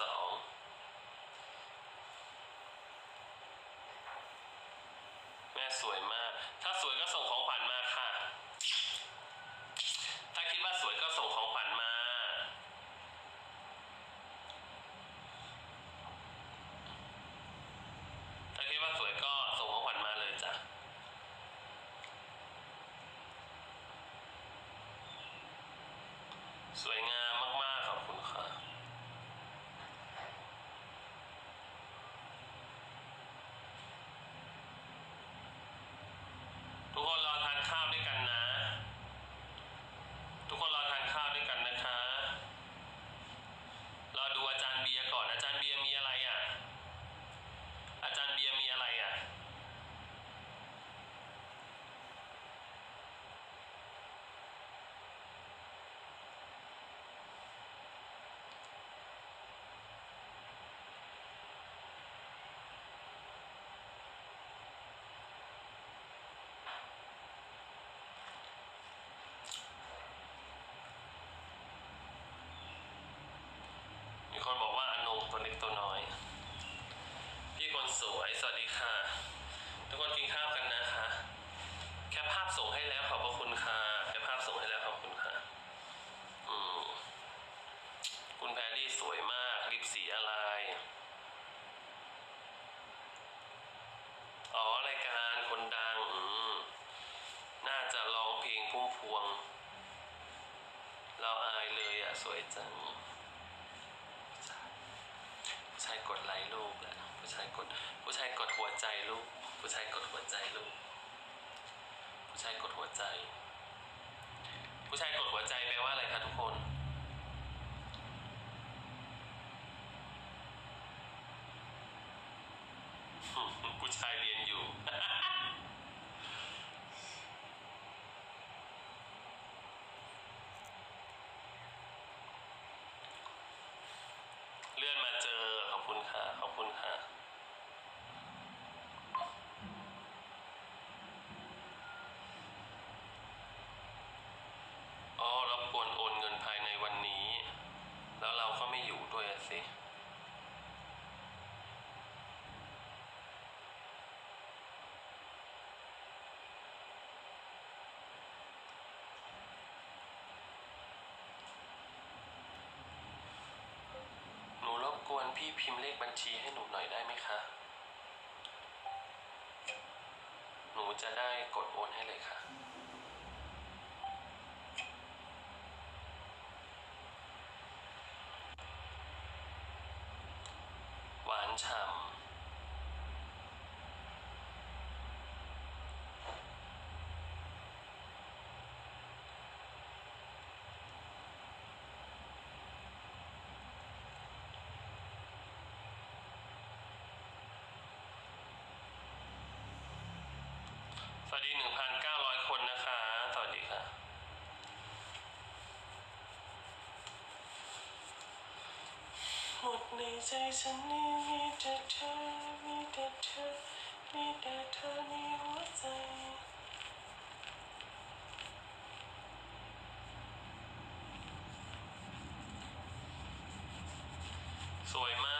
สองแม่สวยมาก ถ้าสวยก็ส่งของขวัญมาค่ะ ถ้าคิดว่าสวยก็ส่งของขวัญมา ถ้าคิดว่าสวยก็ส่งของขวัญมาเลยจ้ะ สวยงามมาก ๆ ขอบคุณค่ะ ทุกคนรอทานข้าวด้วยกันนะ ทุกคนรอทานข้าวด้วยกันนะคะ รอดูอาจารย์เบียร์ก่อน อาจารย์เบียร์มีอะไรอะ อาจารย์เบียร์มีอะไรอะ มีคนบอกว่าอนงตัวเล็กตัวน้อย พี่คนสวย สวัสดีค่ะ ทุกคนกินข้าวกันนะคะ แคปภาพ ส่งให้แล้วขอบพระคุณค่ะแคปภาพส่งให้แล้วขอบคุณค่ะ อืม คุณแพรรี่สวยมากลิปสีอะไร อ๋อรายการคนดัง อืม น่าจะร้องเพลงพุ่มพวง เราอายเลยอะสวยจังผู้ชายกดไลค์รูปแหละผู้ชายกด ผู้ชายกดหัวใจรูปผู้ชายกดหัวใจรูป ชายกดหัวใจ ผู้ชายกดหัวใจแปลว่าอะไรคะทุกคน ผู้ชายเรียนอยู่ เลื่อนมาเจอ ขอบคุณค่ะ ขอบคุณค่ะ อ๋อรบกวนโอนเงินภายในวันนี้ แล้วเราก็ไม่อยู่ด้วยอะสิ หนูรบกวน พี่พิมพ์เลขบัญชีให้หนูหน่อยได้ไหมคะ หนูจะได้กดโอนให้เลยค่ะ หวานฉ่ำ ในใจฉันนี้มีแต่เธอ มีแต่เธอ มีแต่เธอในหัวใจสวยมาก